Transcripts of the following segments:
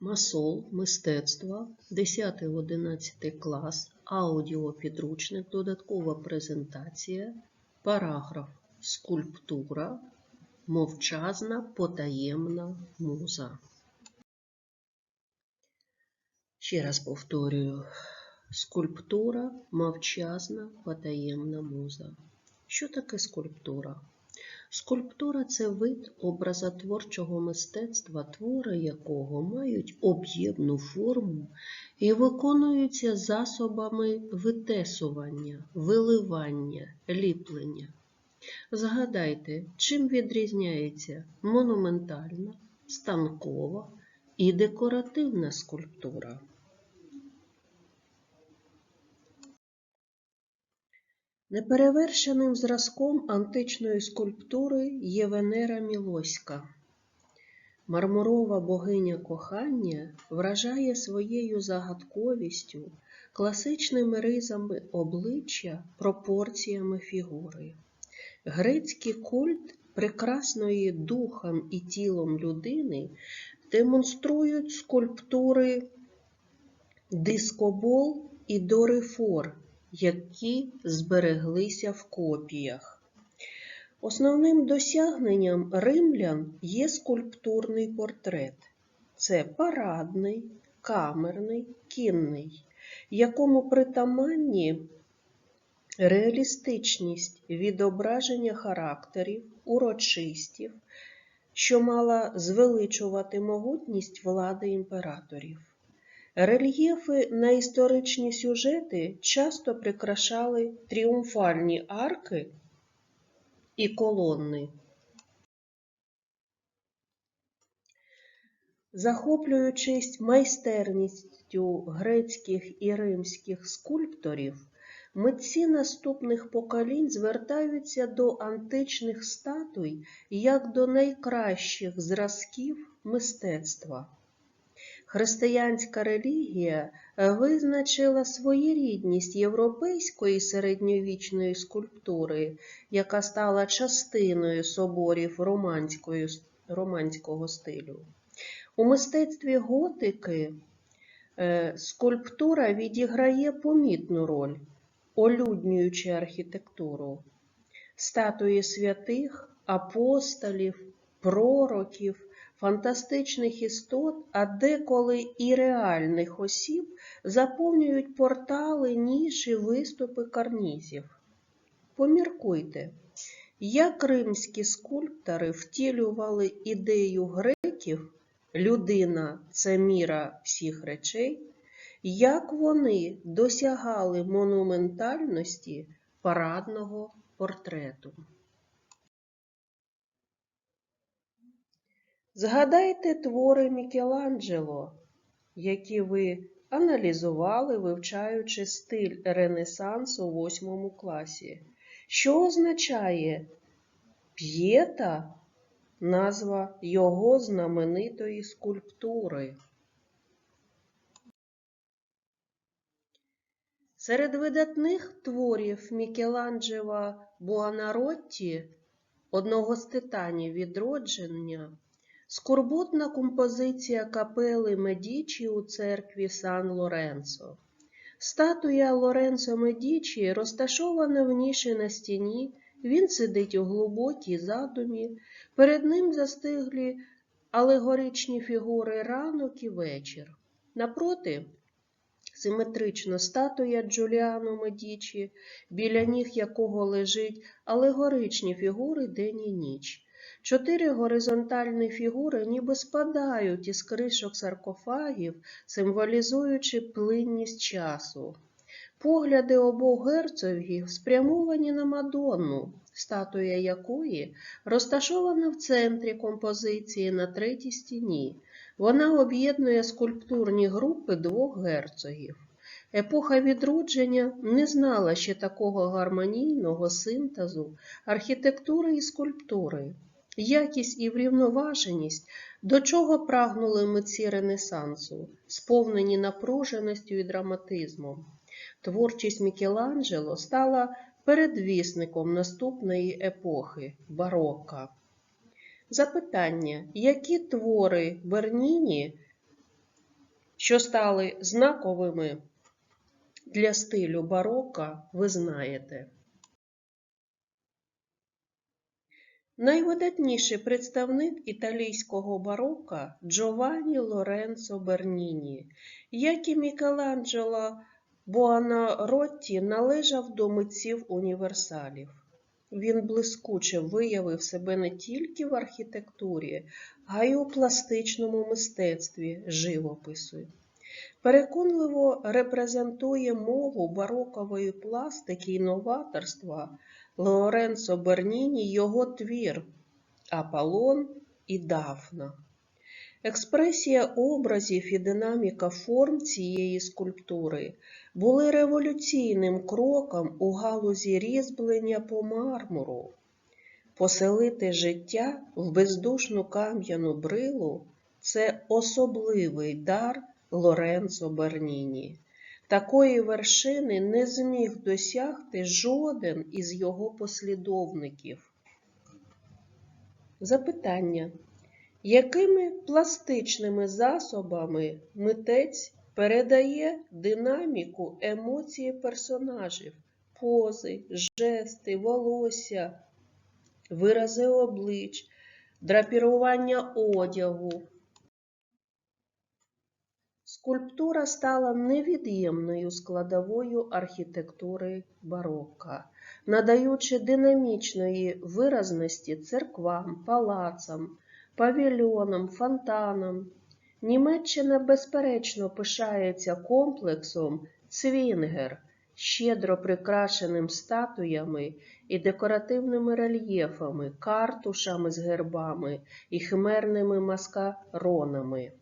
Масол, мистецтво, 10-11 клас, аудіопідручник, додаткова презентація, параграф скульптура, мовчазна потаємна муза. Ще раз повторюю. Скульптура, мовчазна потаємна муза. Що таке скульптура? Скульптура це вид образотворчого мистецтва, твори якого мають об'ємну форму і виконуються засобами витесування, виливання, ліплення. Згадайте, чим відрізняється монументальна, станкова і декоративна скульптура. Неперевершеним зразком античної скульптури є Венера Мілоська. Мармурова богиня кохання вражає своєю загадковістю, класичними ризами обличчя, пропорціями фігури. Грецький культ прекрасної духом і тілом людини демонструють скульптури дискобол і дорифор які збереглися в копіях. Основним досягненням римлян є скульптурний портрет. Це парадний, камерний, кінний, якому притаманні реалістичність відображення характерів, урочистів, що мала звеличувати могутність влади імператорів. Рельєфи на історичні сюжети часто прикрашали тріумфальні арки і колони. Захоплюючись майстерністю грецьких і римських скульпторів, митці наступних поколінь звертаються до античних статуй як до найкращих зразків мистецтва. Християнська релігія е, визначила своєрідність європейської середньовічної скульптури, яка стала частиною соборів романського стилю. У мистецтві готики е, скульптура відіграє помітну роль, олюднюючи архітектуру, статуї святих, апостолів, пророків фантастичних істот, а деколи і реальних осіб заповнюють портали, ніші, виступи карнізів. Поміркуйте, як римські скульптори втілювали ідею греків, людина це міра всіх речей, як вони досягали монументальності парадного портрету. Згадайте твори Мікеланджело, які ви аналізували, вивчаючи стиль Ренесансу у восьмому класі. Що означає п'єта назва його знаменитої скульптури? Серед видатних творів Мікеланджева Буанаротті, одного з титанів відродження, Скорботна композиція капели Медічі у церкві Сан Лоренцо. Статуя Лоренцо Медічі розташована в ніші на стіні, він сидить у глибокій задумі, перед ним застиглі алегоричні фігури ранок і вечір. Напроти симетрично статуя Джуліано Медічі, біля ніг якого лежить алегоричні фігури день і ніч. Чотири горизонтальні фігури ніби спадають із кришок саркофагів, символізуючи плинність часу. Погляди обох герцогів спрямовані на Мадонну, статуя якої розташована в центрі композиції на третій стіні. Вона об'єднує скульптурні групи двох герцогів. Епоха відродження не знала ще такого гармонійного синтезу архітектури і скульптури якість і врівноваженість, до чого прагнули митці Ренесансу, сповнені напруженістю і драматизмом. Творчість Мікеланджело стала передвісником наступної епохи барока. Запитання, які твори Берніні що стали знаковими для стилю барока, ви знаєте. Найвидатніший представник італійського барока Джованні Лоренцо Берніні, як і Мікеланджело Буонаротті, належав до митців універсалів. Він блискуче виявив себе не тільки в архітектурі, а й у пластичному мистецтві живопису. Переконливо репрезентує мову барокової пластики і новаторства Лоренцо Берніні його твір Аполлон і Дафна. Експресія образів і динаміка форм цієї скульптури були революційним кроком у галузі різьблення по мармуру. Поселити життя в бездушну кам'яну брилу це особливий дар Лоренцо Берніні. Такої вершини не зміг досягти жоден із його послідовників. Запитання. Якими пластичними засобами митець передає динаміку емоції персонажів, пози, жести, волосся, вирази облич, драпірування одягу? Скульптура стала невід'ємною складовою архітектури барока, надаючи динамічної виразності церквам, палацам, павільйонам, фонтанам. Німеччина безперечно пишається комплексом Цвінгер, щедро прикрашеним статуями і декоративними рельєфами, картушами з гербами і химерними маскаронами.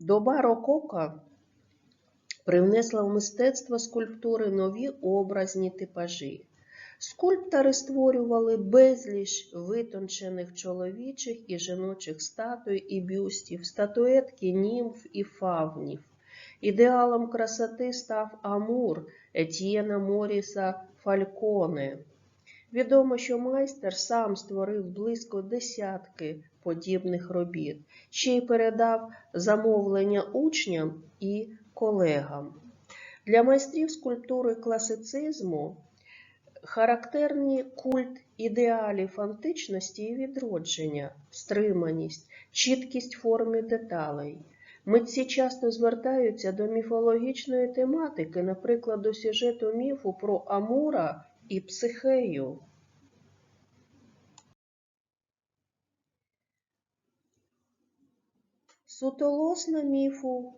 Доба рокока привнесла в мистецтво скульптури нові образні типажі. Скульптори створювали безліч витончених чоловічих і жіночих статуй і бюстів, статуетки німф і фавнів. Ідеалом красоти став Амур Етьєна Моріса Фальконе. Відомо, що майстер сам створив близько десятки подібних робіт, ще й передав замовлення учням і колегам. Для майстрів скульптури класицизму характерні культ ідеалів античності і відродження, стриманість, чіткість форми деталей. Митці часто звертаються до міфологічної тематики, наприклад, до сюжету міфу про Амура і Психею. Сутолосна міфу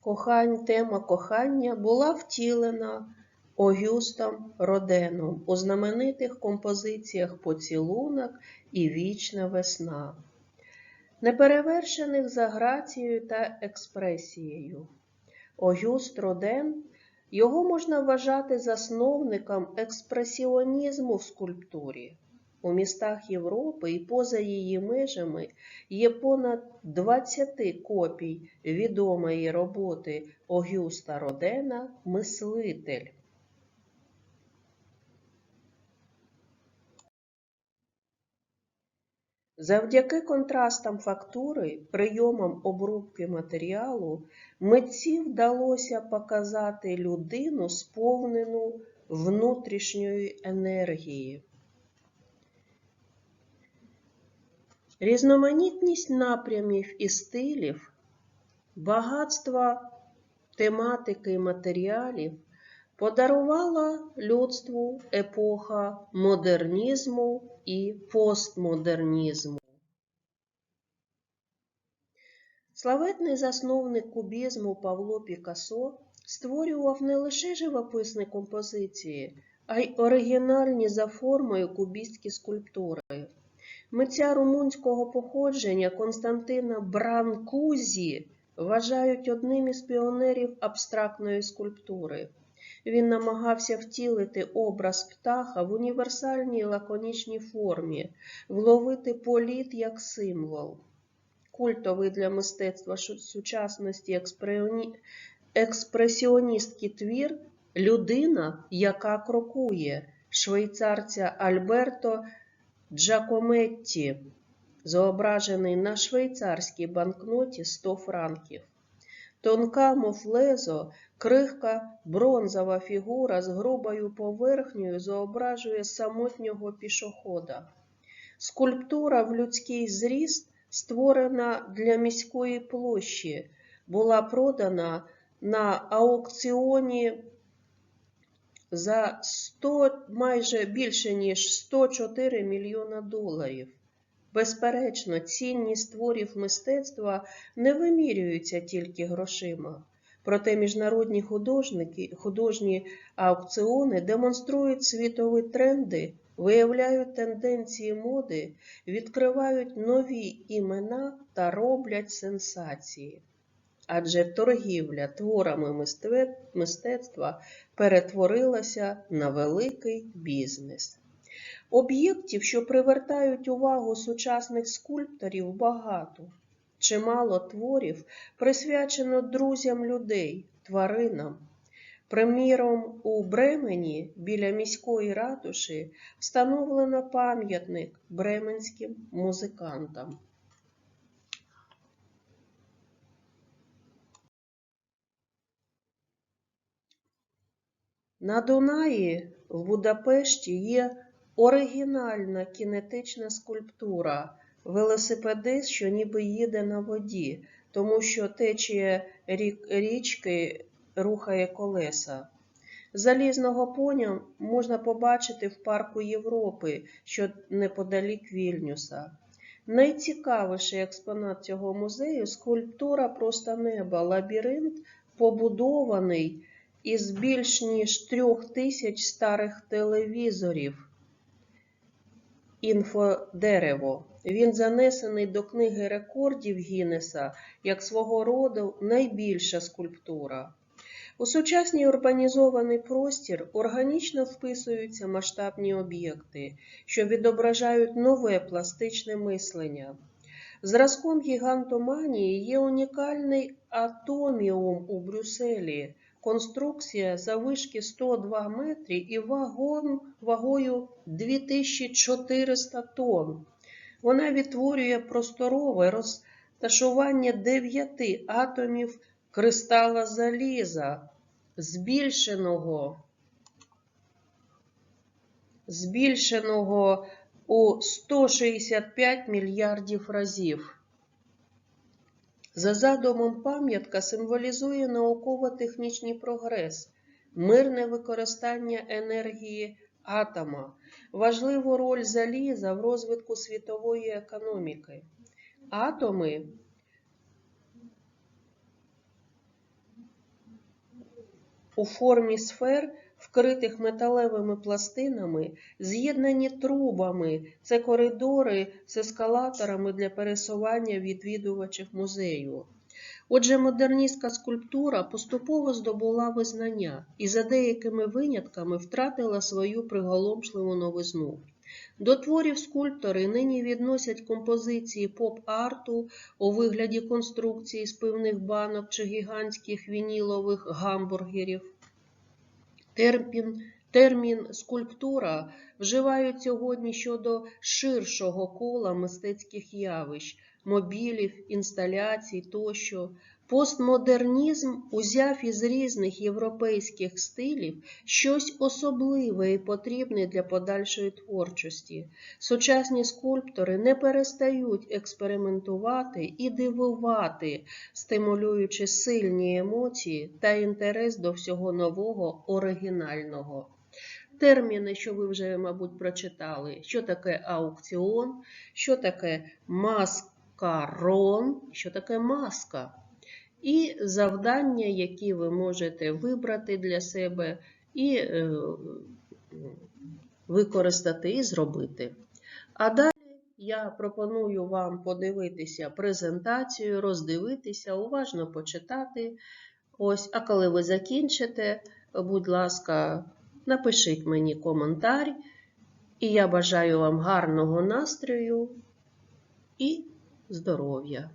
кохань, тема кохання була втілена Огюстом Роденом у знаменитих композиціях Поцілунок і Вічна весна, неперевершених за грацією та експресією. Огюст Роден його можна вважати засновником експресіонізму в скульптурі. У містах Європи і поза її межами є понад 20 копій відомої роботи Огюста Родена Мислитель. Завдяки контрастам фактури, прийомам обробки матеріалу, митці вдалося показати людину, сповнену внутрішньої енергії. Різноманітність напрямів і стилів, багатство тематики і матеріалів подарувала людству епоха модернізму і постмодернізму. Славетний засновник кубізму Павло Пікассо створював не лише живописні композиції, а й оригінальні за формою кубістські скульптури. Митця румунського походження Константина Бранкузі вважають одним із піонерів абстрактної скульптури. Він намагався втілити образ птаха в універсальній лаконічній формі, вловити політ як символ. Культовий для мистецтва сучасності експресіоністський твір людина, яка крокує, швейцарця Альберто Джакометті, зображений на швейцарській банкноті 100 франків. Тонка, мов лезо, крихка бронзова фігура з грубою поверхнею зображує самотнього пішохода. Скульптура в людський зріст, створена для міської площі, була продана на аукціоні за 100, майже більше ніж 104 мільйона доларів. Безперечно, цінність творів мистецтва не вимірюється тільки грошима. Проте міжнародні художники, художні аукціони демонструють світові тренди, виявляють тенденції моди, відкривають нові імена та роблять сенсації. Адже торгівля творами мистецтва перетворилася на великий бізнес. Об'єктів, що привертають увагу сучасних скульпторів, багато. Чимало творів присвячено друзям людей, тваринам. Приміром, у Бремені біля міської ратуші встановлено пам'ятник бременським музикантам. На Дунаї в Будапешті є оригінальна кінетична скульптура велосипедист, що ніби їде на воді, тому що течія річки рухає колеса. Залізного поня можна побачити в парку Європи, що неподалік Вільнюса. Найцікавіший експонат цього музею скульптура просто неба, лабіринт, побудований із більш ніж трьох тисяч старих телевізорів. Інфодерево. Він занесений до книги рекордів Гіннеса як свого роду найбільша скульптура. У сучасний урбанізований простір органічно вписуються масштабні об'єкти, що відображають нове пластичне мислення. Зразком гігантоманії є унікальний атоміум у Брюсселі, конструкція завишки 102 метри і вагон вагою 2400 тонн. Вона відтворює просторове розташування дев'яти атомів кристала заліза, збільшеного, збільшеного у 165 мільярдів разів. За задумом пам'ятка символізує науково-технічний прогрес, мирне використання енергії атома, важливу роль заліза в розвитку світової економіки. Атоми у формі сфер, вкритих металевими пластинами, з'єднані трубами. Це коридори з ескалаторами для пересування відвідувачів музею. Отже, модерністська скульптура поступово здобула визнання і за деякими винятками втратила свою приголомшливу новизну. До творів скульптори нині відносять композиції поп-арту у вигляді конструкцій з пивних банок чи гігантських вінілових гамбургерів. Термін, термін скульптура вживають сьогодні щодо ширшого кола мистецьких явищ, мобілів, інсталяцій тощо. Постмодернізм узяв із різних європейських стилів щось особливе і потрібне для подальшої творчості. Сучасні скульптори не перестають експериментувати і дивувати, стимулюючи сильні емоції та інтерес до всього нового, оригінального. Терміни, що ви вже, мабуть, прочитали, що таке аукціон, що таке маскарон, що таке маска. І завдання, які ви можете вибрати для себе і е, використати і зробити. А далі я пропоную вам подивитися презентацію, роздивитися, уважно почитати. Ось, а коли ви закінчите, будь ласка, напишіть мені коментар. І я бажаю вам гарного настрою і здоров'я.